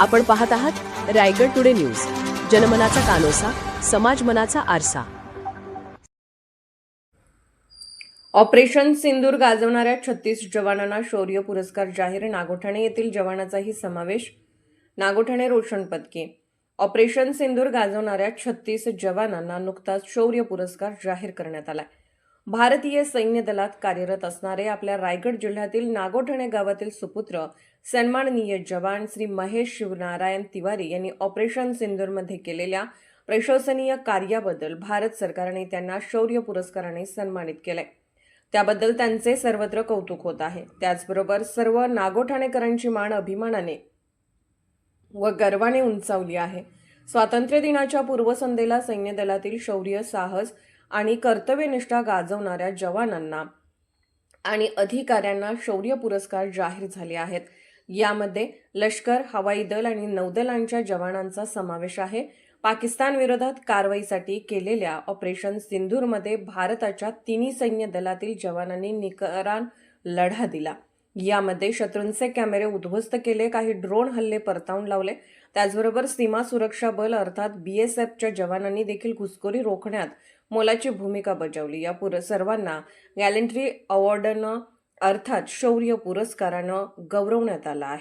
आपण पाहत आहात रायगड टुडे न्यूज. जनमनाचा कानोसा समाज मनाचा आरसा. ऑपरेशन सिंदूर गाजवणाऱ्या छत्तीस जवानांना शौर्य पुरस्कार जाहीर नागोठाणे येथील जवानाचाही समावेश. नागोठाणे रोशन पदके. ऑपरेशन सिंदूर गाजवणाऱ्या छत्तीस जवानांना नुकताच शौर्य पुरस्कार जाहीर करण्यात आलाय. भारतीय सैन्य दलात कार्यरत असणारे आपल्या रायगड जिल्ह्यातील नागोठणे गावातील सुपुत्र सन्माननीय जवान श्री महेश शिवनारायण तिवारी यांनी ऑपरेशन सिंदूरमध्ये केलेल्या प्रशंसनीय कार्याबद्दल भारत सरकारने त्यांना शौर्य पुरस्काराने सन्मानित केलंय. त्याबद्दल त्यांचे सर्वत्र कौतुक होत आहे. त्याचबरोबर सर्व नागोठाणेकरांची मान अभिमानाने व गर्वाने उंचावली आहे. स्वातंत्र्य दिनाच्या पूर्वसंध्येला सैन्य दलातील शौर्य साहस आणि कर्तव्यनिष्ठा गाजवणाऱ्या जवानांना आणि अधिकाऱ्यांना शौर्य पुरस्कार जाहीर झाले आहेत. यामध्ये लष्कर हवाई दल आणि नौदलांच्या जवानांचा समावेश आहे. पाकिस्तान विरोधात कारवाईसाठी केलेल्या ऑपरेशन सिंधूरमध्ये भारताच्या तिन्ही सैन्य दलातील जवानांनी निकरान लढा दिला. यामध्ये शत्रूंचे कॅमेरे उद्ध्वस्त केले काही ड्रोन हल्ले परतावून लावले. त्याचबरोबर सीमा सुरक्षा बल अर्थात बी एस एफच्या जवानांनी देखील घुसखोरी रोखण्यात मोलाची भूमिका बजावली. या पुर सर्वांना गॅलेंट्री अवॉर्डनं अर्थात शौर्य पुरस्कारानं गौरवण्यात आलं आहे.